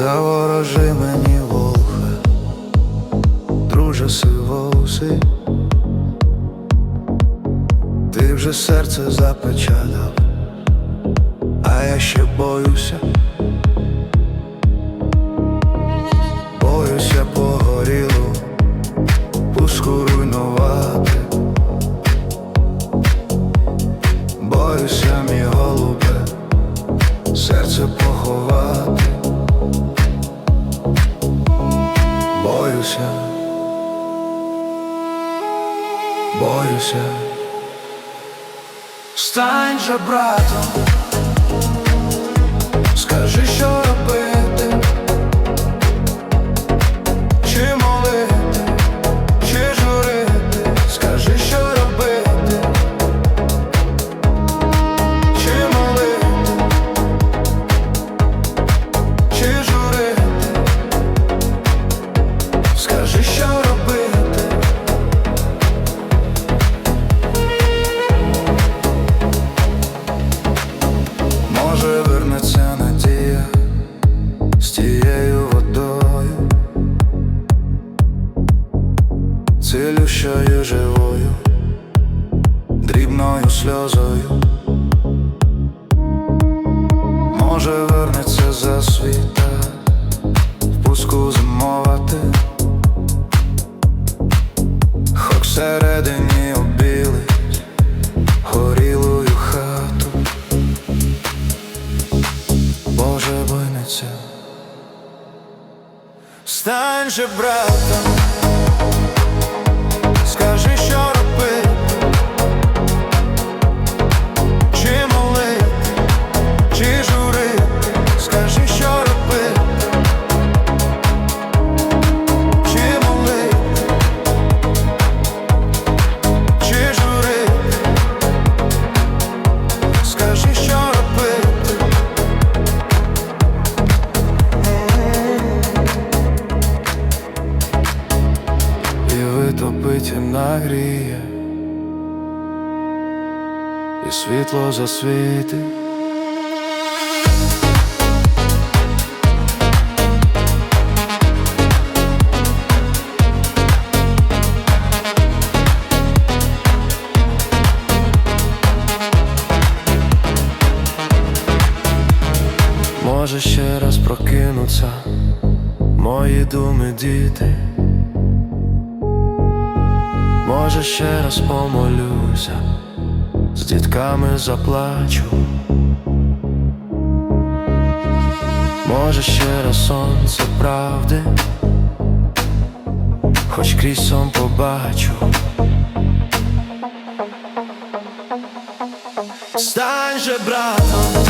Заворожи мені волха, друже сивоуси, ти вже серце запечатав, а я ще боюся Боюся, боюся, стань же братом, скажи, що Скажи, що робити. Може вернеться надія з тією водою, цілющою живою, дрібною сльозою. Може вернеться за світа, в пуску зимовати. Всередині обілить горілою хату, Боже бойниця, стань же братом, і світло засвітить. Може ще раз прокинуться мої думи, діти. Може ще раз помолюся, з дітками заплачу. Може ще раз сонце правди, хоч крізь сон побачу. Стань же братом